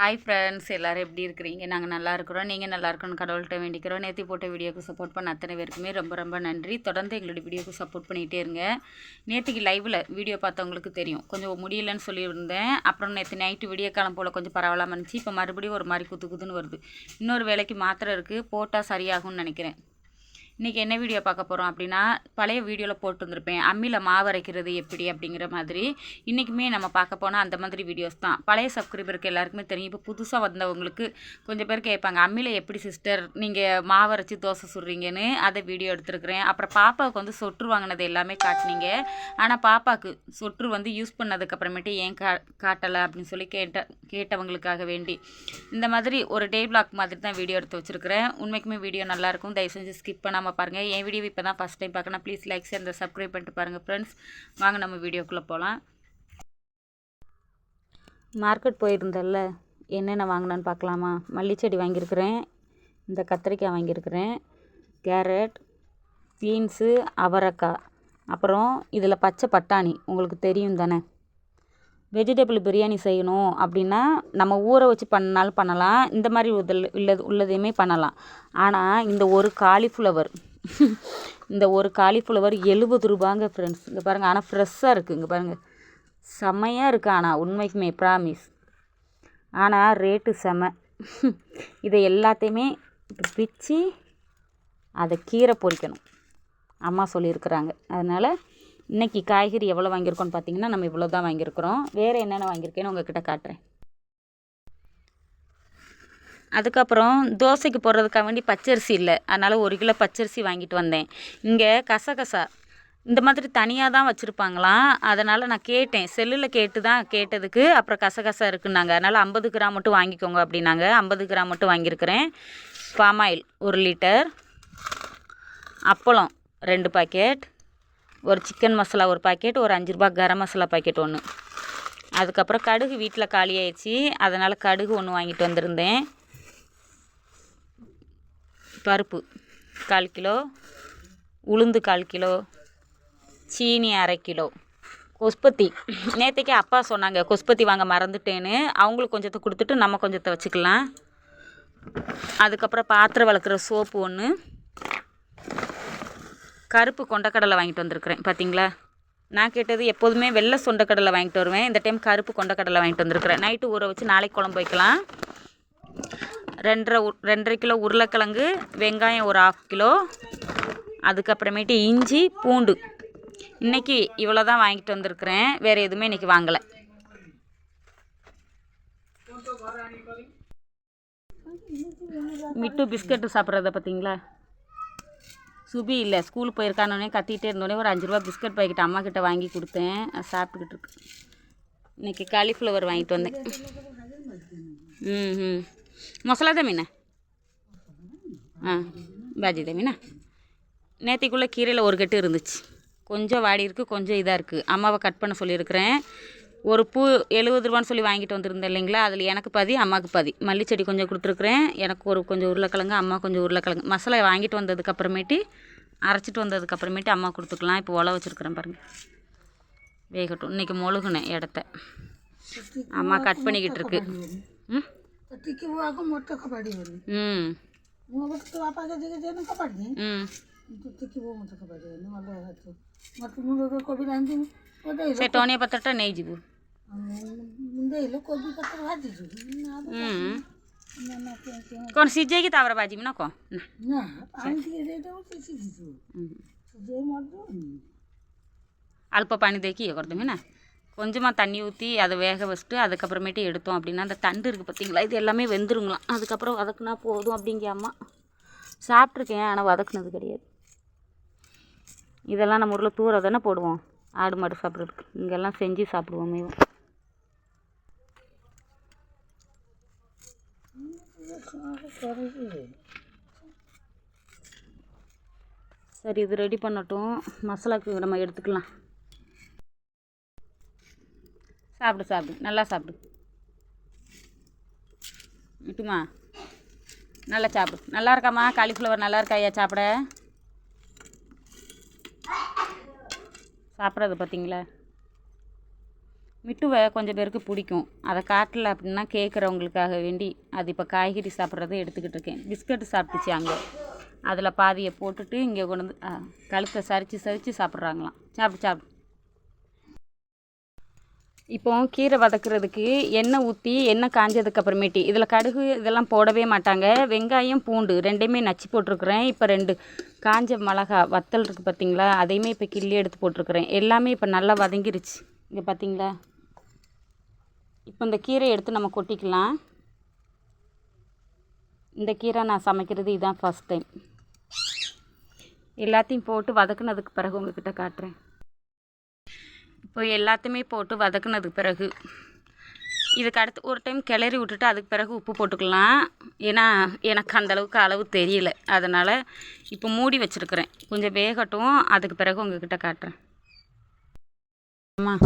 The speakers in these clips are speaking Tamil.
ஹாய் ஃப்ரெண்ட்ஸ் எல்லோரும் எப்படி இருக்கிறீங்க? நாங்கள் நல்லா இருக்கிறோம். நீங்கள் நல்லா இருக்கணும்னு கடவுள்கிட்ட வேண்டிக்கிறோம். நேற்று போட்ட வீடியோக்கு சப்போர்ட் பண்ண அத்தனை பேருக்குமே ரொம்ப ரொம்ப நன்றி. தொடர்ந்து எங்களுடைய வீடியோக்கு சப்போர்ட் பண்ணிகிட்டே இருங்க. நேற்றுக்கு லைவில் வீடியோ பார்த்தவங்களுக்கு தெரியும். கொஞ்சம் முடியலன்னு சொல்லியிருந்தேன். அப்புறம் நேற்று நைட்டு விடிய காலம் போல் கொஞ்சம் பரவாயில்லாமல் இருந்துச்சு. இப்போ மறுபடியும் ஒரு மாதிரி குத்து குத்துன்னு வருது. இன்னொரு வேலைக்கு மாத்திரை இருக்குது போட்டால் சரியாகும்னு நினைக்கிறேன். இன்றைக்கி என்ன வீடியோ பார்க்க போகிறோம் அப்படின்னா பழைய வீடியோவில் போட்டுருந்துருப்பேன் அம்மியில் மாவு அரைக்கிறது எப்படி அப்படிங்கிற மாதிரி. இன்றைக்குமே நம்ம பார்க்க போனால் அந்த மாதிரி வீடியோஸ் தான். பழைய சப்ஸ்கிரைபருக்கு எல்லாருக்குமே தெரியும். இப்போ புதுசாக வந்தவங்களுக்கு கொஞ்சம் பேர் கேட்பாங்க அம்மியில் எப்படி சிஸ்டர் நீங்கள் மாவு அரைச்சி தோசை சுடுறீங்கன்னு. அதை வீடியோ எடுத்துருக்குறேன். அப்புறம் பாப்பாவுக்கு வந்து சொற்று வாங்கினது எல்லாமே காட்டினீங்க. ஆனால் பாப்பாவுக்கு சொற்று வந்து யூஸ் பண்ணதுக்கப்புறமேட்டு ஏன் கா காட்டலை அப்படின்னு சொல்லி கேட்ட கேட்டவங்களுக்காக வேண்டி. இந்த மாதிரி ஒரு டே பிளாக் மாதிரி தான் வீடியோ எடுத்து வச்சுருக்கிறேன். உண்மைக்குமே வீடியோ நல்லாயிருக்கும் தயவு செஞ்சு ஸ்கிப் பண்ணாமல் பாருங்கள் என் வீடியோ இப்போ தான் ஃபஸ்ட் டைம் பார்க்கணும் ப்ளீஸ் லைக்ஸ் அந்த சப்ஸ்கிரைப் பண்ணிட்டு பாருங்கள் ஃப்ரெண்ட்ஸ் வாங்க நம்ம வீடியோக்குள்ளே போகலாம் மார்க்கெட் போயிருந்தல்ல. என்னென்ன வாங்கினான்னு பார்க்கலாமா? மல்லிச்செடி வாங்கியிருக்கிறேன். இந்த கத்திரிக்காய் வாங்கியிருக்கிறேன். கேரட் பீன்ஸு அவரக்காய். அப்புறம் இதில் பச்சை பட்டாணி. உங்களுக்கு தெரியும் தானே வெஜிடபிள் பிரியாணி செய்யணும் அப்படின்னா நம்ம ஊற வச்சு பண்ணாலும் பண்ணலாம். இந்த மாதிரி உதல் உள்ளது உள்ளதையுமே பண்ணலாம். ஆனால் இந்த ஒரு காலிஃப்ளவர் இந்த ஒரு காலிஃப்ளவர் எழுபது ரூபாங்க ஃப்ரெண்ட்ஸ் இங்கே பாருங்கள் ஆனால் ஃப்ரெஷ்ஷாக இருக்குது இங்கே பாருங்கள் செம்மையாக இருக்குது ஆனால் உண்மைக்குமே ப்ராமிஸ் ஆனால் ரேட்டு செம. இதை எல்லாத்தையுமே பிச்சு அதை கீரை பொறிக்கணும் அம்மா சொல்லியிருக்கிறாங்க. அதனால் இன்றைக்கி காய்கறி எவ்வளோ வாங்கியிருக்கோன்னு பார்த்தீங்கன்னா நம்ம இவ்வளோ தான் வாங்கியிருக்கிறோம். வேறு என்னென்ன வாங்கியிருக்கேன்னு உங்ககிட்ட காட்டுறேன். அதுக்கப்புறம் தோசைக்கு போடுறதுக்காக வேண்டி பச்சரிசி இல்லை. அதனால் ஒரு கிலோ பச்சரிசி வாங்கிட்டு வந்தேன். இங்கே கசகசா. இந்த மாதிரி தனியாக தான் வச்சுருப்பாங்களாம். அதனால் நான் கேட்டேன். செல்லில் கேட்டு தான் கேட்டதுக்கு அப்புறம் கசகசா இருக்குன்னாங்க. அதனால் ஐம்பது கிராம் மட்டும் வாங்கிக்கோங்க அப்படின்னாங்க. ஐம்பது கிராம் மட்டும் வாங்கியிருக்கிறேன். பாமாயில் ஒரு லிட்டர். அப்பளம் ரெண்டு பாக்கெட் ஒரு சிக்கன் மசாலா ஒரு பாக்கெட் ஒரு அஞ்சு ரூபா கரம் மசாலா பாக்கெட் ஒன்று அதுக்கப்புறம் கடுகு வீட்டில் காலி ஆயிடுச்சு. அதனால் கடுகு ஒன்று வாங்கிட்டு வந்திருந்தேன். பருப்பு கால் கிலோ உளுந்து கால் கிலோ சீனி அரை கிலோ. கொஸ்பத்தி நேற்றுக்கே அப்பா சொன்னாங்க கொஸ்பத்தி வாங்க மறந்துட்டேன்னு. அவங்களுக்கு கொஞ்சத்தை கொடுத்துட்டு நம்ம கொஞ்சத்தை வச்சுக்கலாம். அதுக்கப்புறம் பாத்திரம் வளர்க்குற சோப்பு ஒன்று கருப்பு கொண்டக்கடலை வாங்கிட்டு வந்திருக்கிறேன் பார்த்தீங்களா நான் கேட்டது எப்போதுமே வெள்ளை சொண்டக்கடலை வாங்கிட்டு வருவேன். இந்த டைம் கருப்பு கொண்டக்கடலை வாங்கிட்டு வந்திருக்கிறேன். நைட்டு ஊற வச்சு நாளைக்கு குழம்பு வைக்கலாம். ரெண்டரை ரெண்டரை கிலோ உருளைக்கிழங்கு வெங்காயம் ஒரு ஆஃப் கிலோ அதுக்கப்புறமேட்டு இஞ்சி பூண்டு. இன்றைக்கி இவ்வளோ தான் வாங்கிட்டு வந்திருக்கிறேன். வேறு எதுவுமே இன்றைக்கி வாங்கலை. மிட்டு பிஸ்கட்டு சாப்பிட்றத பார்த்தீங்களா சுபி இல்லை ஸ்கூலுக்கு போயிருக்கானோடனே கத்திக்கிட்டே இருந்தோடனே ஒரு அஞ்சு ரூபா பிஸ்கட் பாக்கெட் அம்மா கிட்ட வாங்கி கொடுத்தேன். அது சாப்பிட்டுக்கிட்டு இருக்கு. இன்றைக்கி காலிஃப்ளவர் வாங்கிட்டு வந்தேன். ம் ம் மசாலா தான் மீனா ஆ பாஜி தான் மீனா நேற்றுக்குள்ளே கீரையில் ஒரு கட்டு இருந்துச்சு. கொஞ்சம் வாடி இருக்குது கொஞ்சம் இதாக இருக்குது அம்மாவை கட் பண்ண சொல்லியிருக்கிறேன். ஒரு பூ எழுபது ரூபான்னு சொல்லி வாங்கிட்டு வந்திருந்தேன் இல்லைங்களா? அதில் எனக்கு பதி அம்மாவுக்கு பதி. மல்லிச்செடி கொஞ்சம் கொடுத்துருக்குறேன். எனக்கு ஒரு கொஞ்சம் உருளைக்கிழங்கு அம்மா கொஞ்சம் உருளைக்கிழங்கு. மசாலா வாங்கிட்டு வந்ததுக்கப்புறமேட்டு அரைச்சிட்டு வந்ததுக்கப்புறமேட்டு அம்மா கொடுத்துக்கலாம். இப்போ ஒலை வச்சுருக்குறேன் பாருங்கள் வேகட்டும். இன்றைக்கி மொழுகுனேன் இடத்த. அம்மா கட் பண்ணிக்கிட்டு இருக்கு. ம்? হুম সে টনে পাতাটা নেই যাবো କ'ଣ ସିଝେଇକି ତାପରେ ବାଜିବି ନା କ'ଣ ନା அல்ப பானி தேக்கி குறதுமேண்ணா கொஞ்சமாக தண்ணி ஊற்றி அதை வேக வச்சுட்டு அதுக்கப்புறமேட்டு எடுத்தோம் அப்படின்னா அந்த தண்டு இருக்குது பார்த்தீங்களா இது எல்லாமே வெந்துருங்களாம் அதுக்கப்புறம் வதக்குனா போதும் அப்படிங்க அம்மா சாப்பிட்ருக்கேன் ஆனால் வதக்குனது கிடையாது இதெல்லாம் நம்ம ஊரில் தூர தானே போடுவோம் ஆடு மாடு சாப்பிட்றதுக்கு இங்கெல்லாம் செஞ்சு சாப்பிடுவோம் மேவும் சரி இது ரெடி பண்ணட்டும். மசாலாக்கு நம்ம எடுத்துக்கலாம். சாப்பிடு சாப்பிடு. நல்லா சாப்பிடு. விட்டுமா நல்லா சாப்பிடு. நல்லா இருக்காம்மா? காலிஃப்ளவர் நல்லா இருக்கா ஐயா சாப்பிட? சாப்பிட்றது பார்த்தீங்களா மிட்டுவை கொஞ்சம் பேருக்கு பிடிக்கும். அதை காட்டல அப்படின்னா கேட்குறவங்களுக்காக வேண்டி அது இப்போ காய்கறி சாப்பிட்றதை எடுத்துக்கிட்டு இருக்கேன். பிஸ்கட்டு சாப்பிட்டுச்சு அங்கே. அதில் பாதியை போட்டுட்டு இங்கே கொண்டு வந்து கழுத்தை சரித்து சரித்து சாப்பிட்றாங்களாம். சாப்பிட்டு சாப்பிட்டு இப்போ கீரை வதக்குறதுக்கு எண்ணெய் ஊற்றி எண்ணெய் காஞ்சதுக்கு அப்புறமேட்டி இதில் கடுகு இதெல்லாம் போடவே மாட்டாங்க. வெங்காயம் பூண்டு ரெண்டையுமே நச்சு போட்டிருக்கிறேன். இப்போ ரெண்டு காஞ்ச மிளகா வத்தல் இருக்குது பார்த்தீங்களா? அதையுமே இப்போ கிள்ளி எடுத்து போட்டிருக்கிறேன். எல்லாமே இப்போ நல்லா வதங்கிருச்சு. இங்கே பார்த்தீங்களா? இப்போ இந்த கீரையை எடுத்து நம்ம கொட்டிக்கலாம். இந்த கீரை நான் சமைக்கிறது இதுதான் ஃபஸ்ட் டைம் எல்லாத்தையும் போட்டு வதக்குனதுக்கு பிறகு உங்ககிட்ட காட்டுறேன். இப்போ எல்லாத்தையுமே போட்டு வதக்குனதுக்கு பிறகு இதுக்கு அடுத்து ஒரு டைம் கிளறி விட்டுட்டு அதுக்கு பிறகு உப்பு போட்டுக்கலாம். ஏன்னா எனக்கு அந்த அளவுக்கு அளவு தெரியல. அதனால் இப்போ மூடி வச்சுருக்கிறேன். கொஞ்சம் வேகட்டும் அதுக்கு பிறகு உங்ககிட்ட காட்டுறேன். ஆமாம்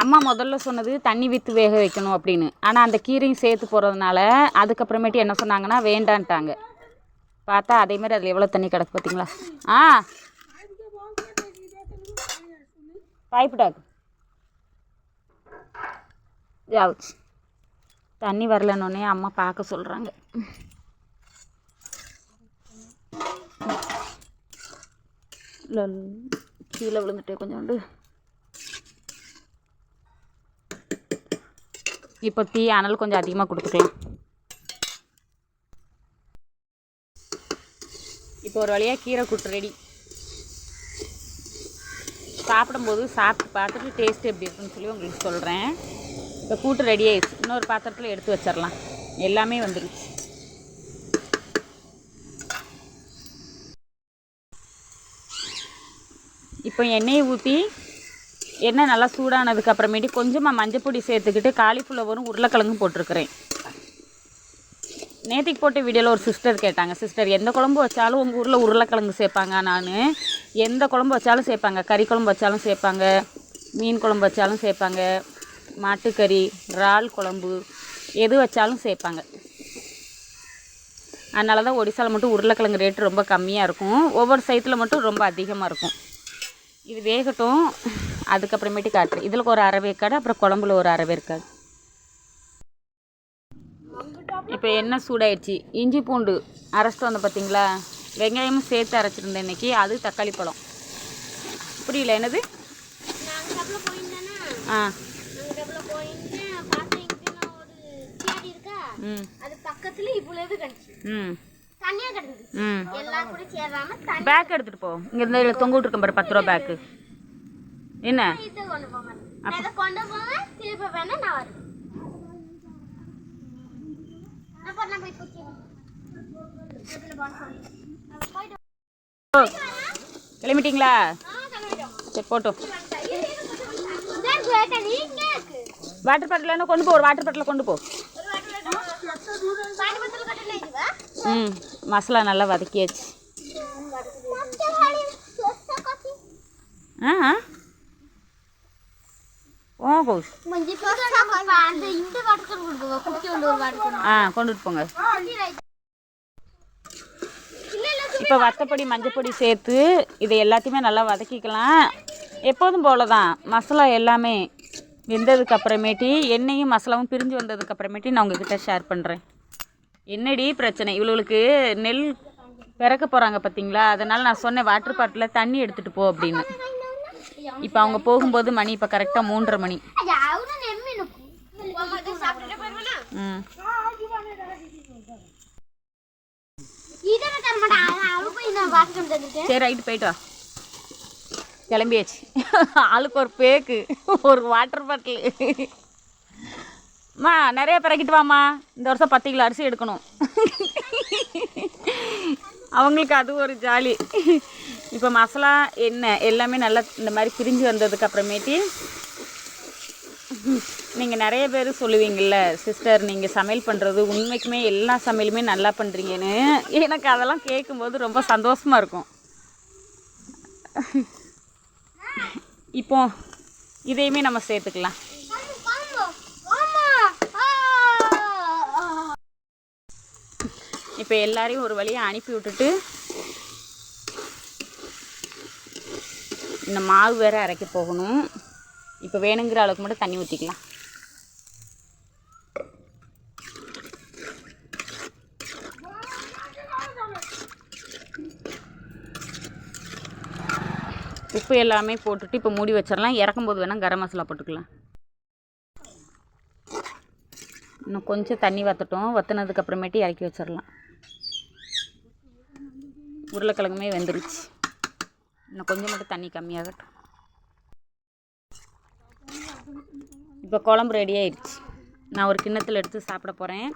அம்மா முதல்ல சொன்னது தண்ணி விற்று வேக வைக்கணும் அப்படின்னு. ஆனால் அந்த கீரையும் சேர்த்து போகிறதுனால அதுக்கப்புறமேட்டு என்ன சொன்னாங்கன்னா வேண்டான்ட்டாங்க. பார்த்தா அதே மாதிரி அதில் எவ்வளோ தண்ணி கிடக்கு பார்த்தீங்களா ஆ. Pipe talk. தண்ணி வரலன்னொடனே அம்மா பார்க்க சொல்கிறாங்க கீழே விழுந்துட்டே கொஞ்சோண்டு. இப்போ தீ அனல் கொஞ்சம் அதிகமாக கொடுத்துக்கலாம். இப்போ ஒரு வழியாக கீரை கூட்டு ரெடி சாப்பிடும்போது சாப்பிட்டு பார்த்துட்டு டேஸ்ட் எப்படி இருக்குன்னு சொல்லி உங்களுக்கு சொல்கிறேன் இப்போ கூட்டு ரெடி ஆயிடுச்சு. இன்னொரு பாத்திரத்தில் எடுத்து வச்சிடலாம். எல்லாமே வந்துருச்சு. இப்போ எண்ணெயை ஊற்றி எண்ணெய் நல்லா சூடானதுக்கு அப்புறமேட்டு கொஞ்சமாக மஞ்சப்பொடி சேர்த்துக்கிட்டு காலிஃப்ளவரும் உருளைக்கிழங்கும் போட்டிருக்கிறேன். நேற்றுக்கு போட்ட வீடியோவில் ஒரு சிஸ்டர் கேட்டாங்க சிஸ்டர் எந்த குழம்பு வச்சாலும் உங்கள் ஊரில் உருளைக்கிழங்கு சேர்ப்பாங்க? நான் எந்த குழம்பு வச்சாலும் சேர்ப்பாங்க கறி குழம்பு வச்சாலும் சேர்ப்பாங்க மீன் குழம்பு வச்சாலும் சேர்ப்பாங்க மாட்டுக்கறி இறால் குழம்பு எது வச்சாலும் சேர்ப்பாங்க. அதனால தான் ஒடிசாவில் மட்டும் உருளைக்கிழங்கு ரேட்டு ரொம்ப கம்மியாக இருக்கும். ஒவ்வொரு சைத்தில் மட்டும் ரொம்ப அதிகமாக இருக்கும். இது வேகட்டும். அதுக்கப்புறமேட்டு காட்டுறேன் இதில் ஒரு அரை வேக்காடு அப்புறம் குழம்புல ஒரு அரை வேக்காடு இப்போ எண்ணெய் சூடாயிடுச்சு? இஞ்சி பூண்டு அரைச்சிட்டு வந்தேன் பார்த்தீங்களா வெங்காயமும் சேர்த்து அரைச்சிருந்தேன் இன்னைக்கு. அது தக்காளி பழம். புரியல என்னது? ஆ. பேக் எடுத்துகிட்டு போ. இங்கே இருந்தால் இதில் தொங்க விட்ருக்கேன் பாரு பத்து ரூபா பேக்கு என்ன? கிளம்பிட்டீங்களா. சரி போட்டோம். வாட்டர் பாட்டில் கொண்டு போ ஒரு வாட்டர் பாட்டில் கொண்டு போ? ம் மசாலா நல்லா வதக்கியாச்சு. ஆ ஓ கோஸ் மஞ்சி பாப்பா அந்த இந்த வாட்டுக்கு கொடுப்போம் குட்டி ஒன்று ஒரு வாட்டுக்கு ஆ கொண்டுட்டு போங்க. இப்போ வத்தப்பொடி மஞ்சப்பொடி சேர்த்து இதை எல்லாத்தையுமே நல்லா வதக்கிக்கலாம். எப்போதும் போல தான் மசாலா எல்லாமே வெந்ததுக்கு அப்புறமேட்டி எண்ணெயும் மசாலாவும் பிரிஞ்சு வந்ததுக்கு அப்புறமேட்டி நான் உங்ககிட்ட ஷேர் பண்ணுறேன் என்னடி பிரச்சனை? இவளுக்கு நெல் பிறக்க போகிறாங்க பார்த்தீங்களா அதனால் நான் சொன்னேன் வாட்டர் பாட்டில் தண்ணி எடுத்துகிட்டு போ அப்படின்னு. இப்போ அவங்க போகும்போது மணி இப்போ கரெக்டாக மூன்றரை மணி. ம். சரி ரைட்டு போயிட்டு வா. கிளம்பியாச்சு. ஆளுக்கு ஒரு பேக்கு ஒரு வாட்டர் பாட்டில் அம்மா நிறைய பிறக்கிட்டு வாம்மா. இந்த வருஷம் பத்து கிலோ அரிசி எடுக்கணும். அவங்களுக்கு அது ஒரு ஜாலி. இப்போ மசாலா எண்ணெய் எல்லாமே நல்லா இந்த மாதிரி பிரிஞ்சு வந்ததுக்கு அப்புறமேட்டி நீங்கள் நிறைய பேர் சொல்லுவீங்கள்ல சிஸ்டர் நீங்கள் சமையல் பண்ணுறது உண்மைக்குமே எல்லா சமையலுமே நல்லா பண்ணுறீங்கன்னு எனக்கு அதெல்லாம் கேட்கும்போது ரொம்ப சந்தோஷமாக இருக்கும். இப்போ இதையுமே நம்ம சேர்த்துக்கலாம். இப்போ எல்லாரையும் ஒரு வழியாக அனுப்பி விட்டுட்டு இந்த மாவு வேறு அரைக்க போகணும். இப்போ வேணுங்கிற அளவுக்கு மட்டும் தண்ணி ஊற்றிக்கலாம் உப்பு எல்லாமே போட்டுட்டு இப்போ மூடி வச்சிடலாம். இறக்கும்போது வேணால் கரம் மசாலா போட்டுக்கலாம். இன்னும் கொஞ்சம் தண்ணி வற்றட்டும் வற்றினதுக்கப்புறமேட்டு இறக்கி வச்சிடலாம். உருளைக்கிழங்குமே வெந்துருச்சு. இன்னும் கொஞ்சம் மட்டும் தண்ணி கம்மியாகட்டும். இப்போ குழம்பு ரெடி ஆயிடுச்சு. நான் ஒரு கிண்ணத்தில் எடுத்து சாப்பிட போகிறேன்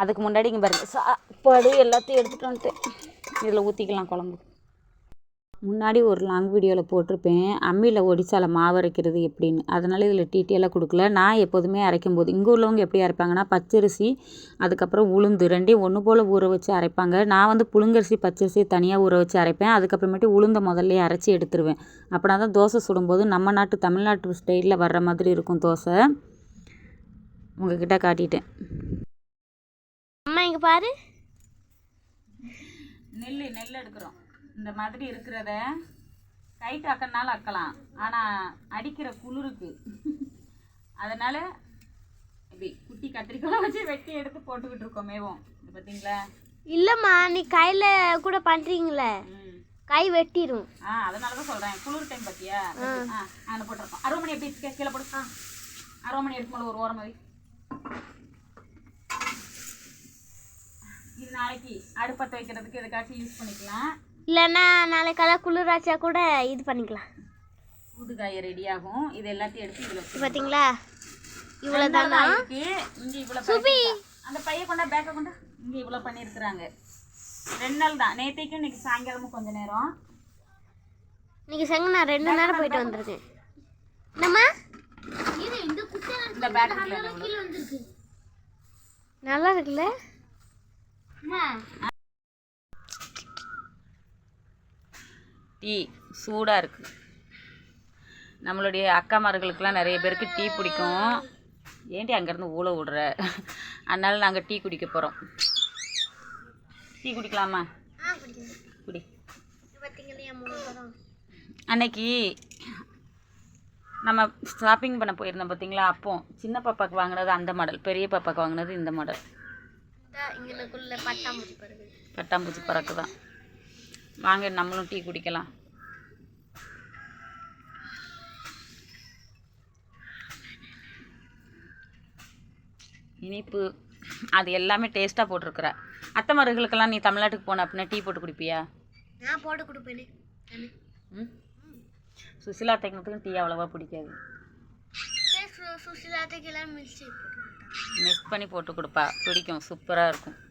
அதுக்கு முன்னாடி இங்கே பாருங்க சாப்பாடு எல்லாத்தையும் எடுத்துகிட்டு வந்துட்டு இதில் ஊற்றிக்கலாம் குழம்பு முன்னாடி ஒரு லாங் வீடியோவில் போட்டிருப்பேன். அம்மியில் ஒடிச்சால மாவு அரைக்கிறது எப்படின்னு. அதனால் இதில் டீட்டெயிலாக கொடுக்கல. நான் எப்போதுமே அரைக்கும் போது இங்கே உள்ளவங்க எப்படி அரைப்பாங்கன்னா பச்சரிசி அதுக்கப்புறம் உளுந்து ரெண்டையும் ஒன்று போல் ஊற வச்சு அரைப்பாங்க. நான் வந்து புழுங்கரிசி பச்சரிசி தனியாக ஊற வச்சு அரைப்பேன். அதுக்கப்புறமேட்டு உளுந்தை முதல்ல அரைச்சி எடுத்துருவேன். அப்படின்னா தான் தோசை சுடும்போது நம்ம நாட்டு தமிழ்நாட்டு ஸ்டைலில் வர்ற மாதிரி இருக்கும் தோசை. உங்ககிட்ட காட்டிட்டேன். அம்மா இங்க பாரு. நெல் நெல் எடுக்கிறோம். இந்த மாதிரி இருக்கிறத கைட்டு அக்கனாலும் அக்கலாம் ஆனால் அடிக்கிற குளிருக்கு. அதனால் இப்படி குட்டி கத்திரிக்காய் வச்சு வெட்டி எடுத்து போட்டுக்கிட்டு இருக்கோம் மேவும். இது பார்த்தீங்களா? இல்லம்மா நீ கையில கூட பண்றீங்களே? ம். கை வெட்டிடும் ஆ அதனால தான் சொல்கிறேன் குளிர் டைம் பார்த்தியா ஆ. அதில் போட்டிருக்கோம். அருவமணி எப்படி இருக்கு? கீழே போடு. ஆ. அருவமணி எடுக்கும்போது ஒரு ஓரம் வை இது நாளைக்கு அடுப்பத்தை வைக்கிறதுக்கு எதுக்காச்சும் யூஸ் பண்ணிக்கலாம். இல்லைன்னா நாளைக்கெல்லாம் குளிராச்சா கூட இது பண்ணிக்கலாம். ஊதுகாய ரெடி ஆகும். இது எல்லாத்தையும் எடுத்து இதில் இது பாத்தீங்களா இவ்வளவுதானா இருக்கு இங்க இவ்வளவு பண்ணிருக்கா. அந்த பைய கொண்டா பேக்க கொண்டா? இங்க இவ்வளவு பண்ணிருக்கிறாங்க ரெண்டு நாள் தான். நேத்தைக்கும் இன்னைக்கு சாயங்காலமும் கொஞ்ச நேரம். இன்னைக்கு செங்க நான் ரெண்டு நேரம் போயிட்டு வந்திருக்கேன் என்னம்மா? இந்த பேக்குல நல்லா இருக்குல்ல? டீ சூடா இருக்கு. நம்மளுடைய அக்காமார்களுக்கெல்லாம் நிறைய பேருக்கு டீ பிடிக்கும். ஏன்டி அங்கேருந்து ஊழ விடுற? அதனால நாங்கள் டீ குடிக்க போகிறோம் டீ குடிக்கலாமா? குடி. அன்னைக்கு நம்ம ஷாப்பிங் பண்ண போயிருந்தோம் பார்த்தீங்களா அப்போ சின்ன பாப்பாக்கு வாங்கினது அந்த மாடல் பெரிய பாப்பாக்கு வாங்கினது இந்த மாடல். பட்டாம்பூச்சி பறக்கு தான் வாங்க நம்மளும் டீ குடிக்கலாம். இனிப்பு அது எல்லாமே டேஸ்ட்டாக போட்டிருக்கிற. அத்தை மருகளுக்கெல்லாம் நீ தமிழ்நாட்டுக்கு போன அப்படின்னா டீ போட்டு குடிப்பியா? நான் போட்டு கொடுப்பேனே ம்? சுசிலா தைக்கிறதுக்கும் டீ அவ்வளோவா பிடிக்காது. எல்லாம் மிக்ஸ் பண்ணி போட்டு கொடுப்பா. பிடிக்கும் சூப்பராக இருக்கும்.